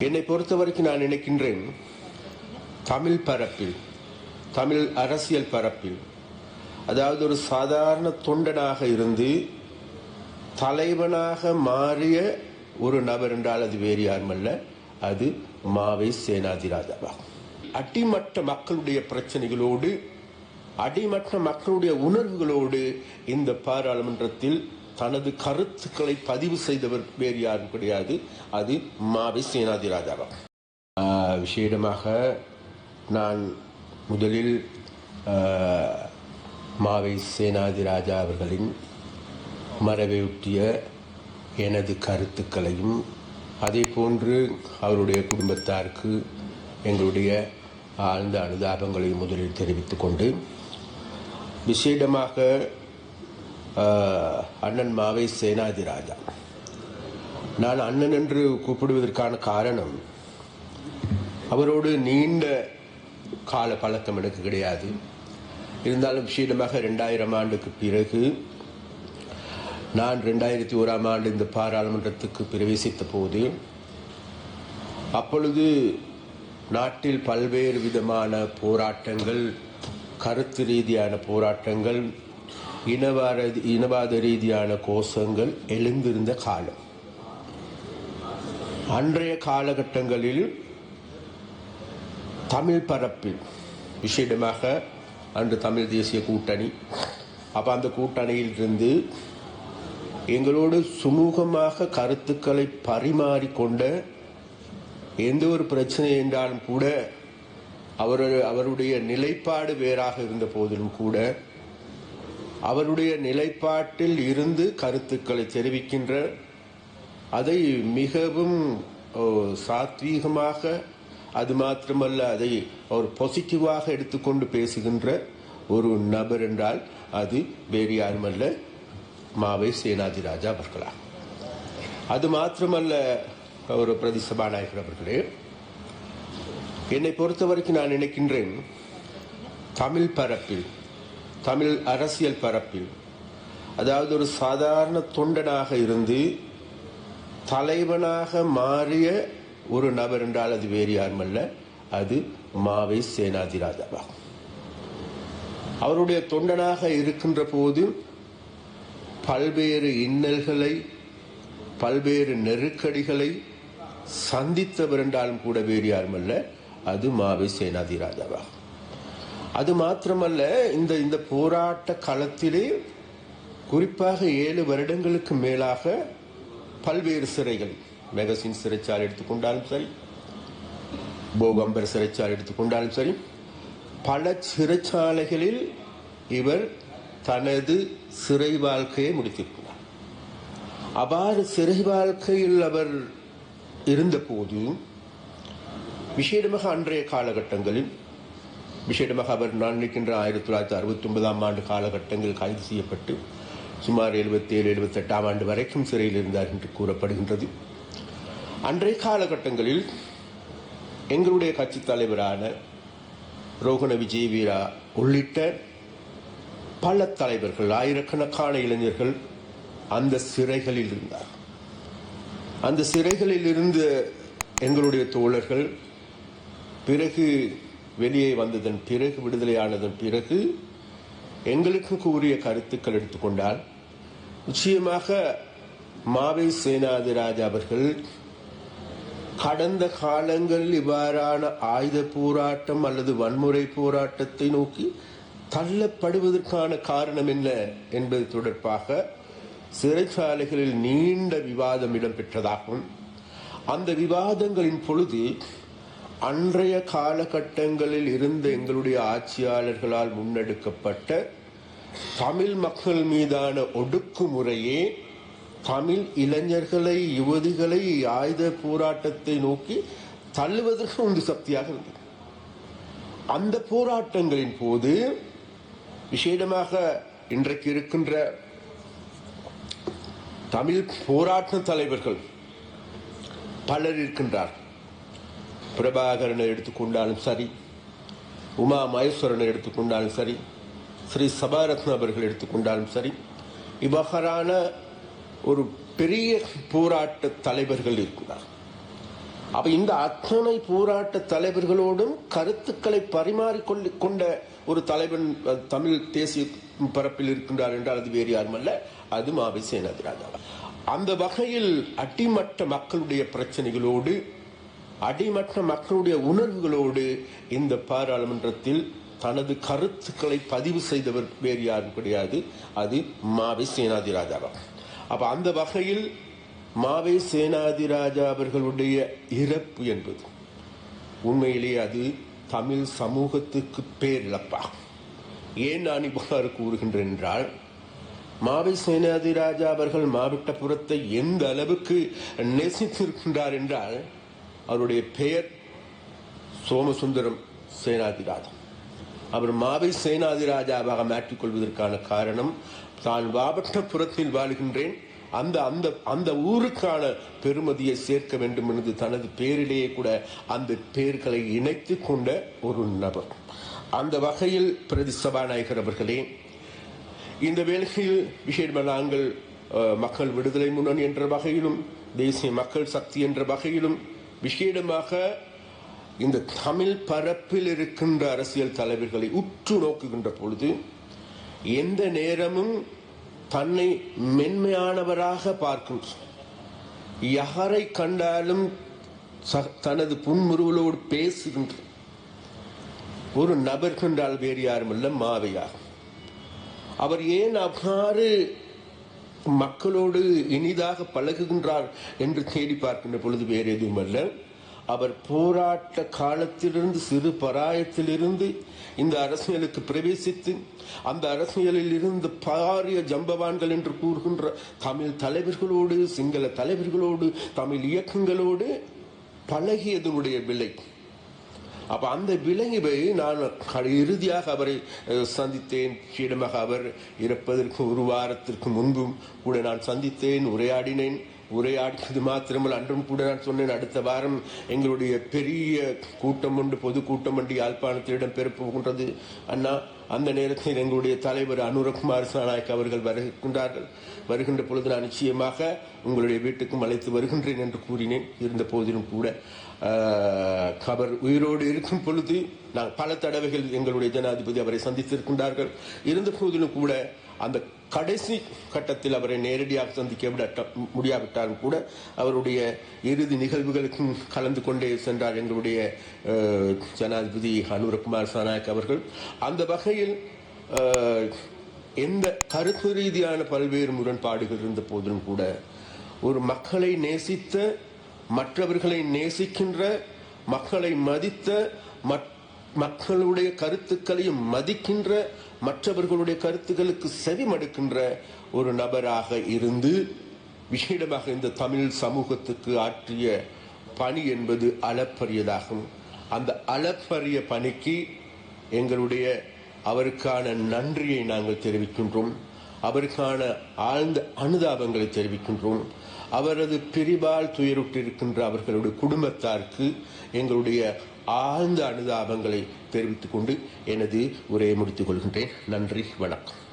என்னை பொறுத்த வரைக்கும் நான் நினைக்கின்றேன் தமிழ் பரப்பில் தமிழ் அரசியல் பரப்பில் அதாவது ஒரு சாதாரண தொண்டனாக இருந்து தலைவனாக மாறிய ஒரு நபர் என்றால் அது வேறு யாருமல்ல அது மாவை சேனாதிராஜாவாகும் அடிமட்ட மக்களுடைய பிரச்சனைகளோடு அடிமட்ட மக்களுடைய உணர்வுகளோடு இந்த பாராளுமன்றத்தில் தனது கருத்துக்களை பதிவு செய்தவர் வேறு யாரும் கிடையாது. அது மாவை சேனாதி ஆஹ் விஷேடமாக நான் முதலில் மாவை சேனாதி ராஜா அவர்களின் மறைவையொட்டிய எனது கருத்துக்களையும் அதே போன்று அவருடைய குடும்பத்தாருக்கு எங்களுடைய ஆழ்ந்த அனுதாபங்களை முதலில் தெரிவித்துக்கொண்டு விசேடமாக அண்ணன் மாவை சேனாதி ராஜா. நான் அண்ணன் என்று கூப்பிடுவதற்கான காரணம் அவரோடு நீண்ட கால பழக்கம் எனக்கு கிடையாது. இருந்தாலும் விஷயமாக ரெண்டாயிரம் ஆண்டுக்கு பிறகு நான் ரெண்டாயிரத்தி ஓராம் ஆண்டு இந்த பாராளுமன்றத்துக்கு பிரவேசித்த போது அப்பொழுது நாட்டில் பல்வேறு விதமான போராட்டங்கள் கருத்து ரீதியான போராட்டங்கள் இனவார இனவாத ரீதியான கோஷங்கள் எழுந்திருந்த காலம். அன்றைய காலகட்டங்களில் தமிழ் பரப்பில் விசேடமாக அன்று தமிழ் தேசிய கூட்டணி. அப்போ அந்த கூட்டணியில் இருந்து எங்களோடு சுமூகமாக கருத்துக்களை பரிமாறிக்கொண்ட எந்த ஒரு பிரச்சனை என்றாலும் கூட அவர் அவருடைய நிலைப்பாடு வேறாக இருந்த போதிலும் கூட அவருடைய நிலைப்பாட்டில் இருந்து கருத்துக்களை தெரிவிக்கின்ற அதை மிகவும் சாத்வீகமாக அது மாத்திரமல்ல அதை ஒரு பாசிட்டிவாக எடுத்துக்கொண்டு பேசுகின்ற ஒரு நபர் என்றால் அது வேறு யாருமல்ல மாவை சேனாதிராஜா அவர்களா. அது மாத்திரமல்ல ஒரு பிரதி சபாநாயகர் அவர்களே. என்னை பொறுத்த வரைக்கும் நான் நினைக்கின்றேன் தமிழ் பரப்பில் தமிழ் அரசியல் பரப்பில். அதாவது ஒரு சாதாரண தொண்டனாக இருந்து தலைவனாக மாறிய ஒரு நபர் என்றால் அது வேறு யாருமல்ல அது மாவை சேனாதிராஜாவாகும். அவருடைய தொண்டனாக இருக்கின்ற போது பல்வேறு இன்னல்களை பல்வேறு நெருக்கடிகளை சந்தித்தவர் என்றாலும் கூட வேறு யாருமல்ல அது மாவை சேனாதிராஜாவாகும். அது மாத்திரமல்ல இந்த இந்த போராட்ட காலத்திலே குறிப்பாக ஏழு வருடங்களுக்கு மேலாக பல்வேறு சிறைகள் மெகசின் சிறைச்சாலை எடுத்துக்கொண்டாலும் சரி போகம்பர் சிறைச்சாலை எடுத்துக்கொண்டாலும் சரி பல சிறைச்சாலைகளில் இவர் தனது சிறை வாழ்க்கையை முடித்திருக்கிறார். அவ்வாறு சிறை வாழ்க்கையில் அவர் இருந்தபோது விசேடமாக அன்றைய காலகட்டங்களில் விசேடமாக அவர் நான் நிற்கின்ற ஆயிரத்தி தொள்ளாயிரத்தி அறுபத்தி ஒன்பதாம் ஆண்டு காலகட்டங்களில் கைது செய்யப்பட்டு சுமார் எழுபத்தேழு எழுபத்தெட்டாம் ஆண்டு வரைக்கும் சிறையில் இருந்தார் என்று கூறப்படுகின்றது. அன்றைய காலகட்டங்களில் எங்களுடைய கட்சி தலைவரான ரோகண விஜய் வீரா உள்ளிட்ட பல தலைவர்கள் ஆயிரக்கணக்கான இளைஞர்கள் அந்த சிறைகளில் இருந்தார். அந்த சிறைகளில் இருந்த எங்களுடைய தோழர்கள் பிறகு வெளியே வந்ததன் பிறகு விடுதலையானதன் பிறகு எங்களுக்கு கூறிய கருத்துக்கள் எடுத்துக்கொண்டால் நிச்சயமாக மாவை சேனாதிராஜ் அவர்கள் கடந்த காலங்களில் இவ்வாறான ஆயுத போராட்டம் அல்லது வன்முறை போராட்டத்தை நோக்கி தள்ளப்படுவதற்கான காரணம் என்ன என்பது தொடர்பாக சிறைச்சாலைகளில் நீண்ட விவாதம் இடம்பெற்றதாகவும் அந்த விவாதங்களின் பொழுது அன்றைய காலகட்டங்களில் இருந்த எங்களுடைய ஆட்சியாளர்களால் முன்னெடுக்கப்பட்ட தமிழ் மக்கள் மீதான ஒடுக்குமுறையே தமிழ் இளைஞர்களை யுவதிகளை ஆயுத போராட்டத்தை நோக்கி தள்ளுவதற்கு உந்து சக்தியாக இருந்தது. அந்த போராட்டங்களின் போது விசேடமாக இன்றைக்கு இருக்கின்ற தமிழ் போராட்ட தலைவர்கள் பலர் இருக்கின்றார் பிரபாகரனை எடுத்துக்கொண்டாலும் சரி உமா மகேஸ்வரனை எடுத்துக்கொண்டாலும் சரி ஸ்ரீ சபாரத்ன அவர்கள் எடுத்துக்கொண்டாலும் சரி இவ்வகரான ஒரு பெரிய போராட்ட தலைவர்கள் இருக்கிறார். அப்ப இந்த அத்தனை போராட்ட தலைவர்களோடும் கருத்துக்களை பரிமாறிக்கொள்ள கொண்ட ஒரு தலைவன் தமிழ் தேசிய பரப்பில் இருக்கின்றார் என்றால் அது வேறு யாருமல்ல அது மாவை சேனாதிராஜா அந்த வகையில் அடிமட்ட மக்களுடைய பிரச்சனைகளோடு அடிமட்ட மக்களுடைய உணர்வுகளோடு இந்த பாராளுமன்றத்தில் தனது கருத்துக்களை பதிவு செய்தவர் வேறு யாரும் கிடையாது. அது மாவை சேனாதி சேனாதிராஜாவா அப்ப அந்த வகையில் மாவை சேனாதி ராஜா அவர்களுடைய இறப்பு என்பது உண்மையிலேயே அது தமிழ் சமூகத்துக்கு பேரிழப்பாகும் ஏன் நான் இவ்வாறு கூறுகின்றேன் என்றால் மாவை சேனாதிராஜா அவர்கள் மாவட்டபுரத்தை எந்த அளவுக்கு நேசித்திருக்கின்றார் என்றால் அவருடைய பெயர் சோமசுந்தரம் சேனாதிராஜா அவர் மாவை சேனாதிராஜாவாக மாற்றிக்கொள்வதற்கான காரணம் தான் வாபட்டபுரத்தில் வாழ்கின்றேன். அந்த அந்த அந்த ஊருக்கான பெருமதியை சேர்க்க வேண்டும் என்று தனது பேரிலேயே கூட அந்த பெயர்களை இணைத்து கொண்ட ஒரு நபர். அந்த வகையில் பிரதி சபாநாயகர் அவர்களே இந்த வேளையில் விசேடமாக நாங்கள் மக்கள் விடுதலை முன்னணி என்ற வகையிலும் தேசிய மக்கள் சக்தி என்ற வகையிலும் விஷேடமாக இந்த தமிழ் பரப்பில் இருக்கின்ற அரசியல் தலைவர்களை உற்று நோக்குகின்ற பொழுது எந்த நேரமும் தன்னை மென்மையானவராக பார்க்கும் யாரை கண்டாலும் ச- தனது புன்முறுவலோடு பேசுகின்ற ஒரு நபர் கண்டால் வேறு யாரும் இல்லை மாவையார். அவர் ஏன் அவ்வாறு மக்களோடு இனிதாக பழகுகின்றார் என்று தேடி பார்க்கின்ற பொழுது வேறு எதுவும் அல்ல அவர் போராட்ட காலத்திலிருந்து சிறு பராயத்திலிருந்து இந்த அரசியலுக்கு பிரவேசித்து அந்த அரசியலில் இருந்து பாரிய ஜம்பவான்கள் என்று கூறுகின்ற தமிழ் தலைவர்களோடு சிங்கள தலைவர்களோடு தமிழ் இயக்கங்களோடு பழகியதனுடைய விலை. அப்போ அந்த விலங்கி போய் நான் இறுதியாக அவரை சந்தித்தேன். சீடமாக அவர் இறப்பதற்கு ஒரு வாரத்திற்கு முன்பும் கூட நான் சந்தித்தேன் உரையாடினேன். உரையாடியது மாத்திரமல்ல அன்றும் கூட நான் சொன்னேன் அடுத்த வாரம் எங்களுடைய பெரிய கூட்டம் ஒன்று பொது கூட்டம் உண்டு யாழ்ப்பாணத்தில் இடம்பெற போகின்றது. அண்ணா அந்த நேரத்தில் எங்களுடைய தலைவர் அனுரகுமார் சாநாயக் அவர்கள் வருகின்றார்கள். வருகின்ற பொழுது நான் நிச்சயமாக உங்களுடைய வீட்டுக்கும் அழைத்து வருகின்றேன் என்று கூறினேன். இருந்த போதிலும் கூட அவர் உயிரோடு இருக்கும் பொழுது நான் பல தடவைகள் எங்களுடைய ஜனாதிபதி அவரை சந்தித்திருக்கின்றார்கள். இருந்த போதிலும் கூட அந்த கடைசி கட்டத்தில் அவரை நேரடியாக சந்திக்க விட முடியாவிட்டாலும் கூட அவருடைய இறுதி நிகழ்வுகளுக்கும் கலந்து கொண்டே சென்றார் எங்களுடைய ஜனாதிபதி அனுரகுமார் சனாயக் அவர்கள். அந்த வகையில் எந்த கருத்து ரீதியான பல்வேறு முரண்பாடுகள் இருந்த போதிலும் கூட ஒரு மக்களை நேசித்த மற்றவர்களை நேசிக்கின்ற மக்களை மதித்த மற்ற மக்களுடைய கருத்துக்களையும் மதிக்கின்ற மற்றவர்களுடைய கருத்துக்களுக்கு செவிமடுக்கின்ற ஒரு நபராக இருந்து விசேடமாக இந்த தமிழ் சமூகத்துக்கு ஆற்றிய பணி என்பது அளப்பரியதாகும். அந்த அளப்பரிய பணிக்கு எங்களுடைய அவருக்கான நன்றியை நாங்கள் தெரிவிக்கின்றோம். அவருக்கான ஆழ்ந்த அனுதாபங்களை தெரிவிக்கின்றோம். அவரது பிரிவால் துயருற்றிருக்கின்ற அவர்களுடைய குடும்பத்தாருக்கு எங்களுடைய ஆழ்ந்த அனுதாபங்களை தெரிவித்துக் கொண்டு எனது உரையை முடித்துக் கொள்கின்றேன். நன்றி வணக்கம்.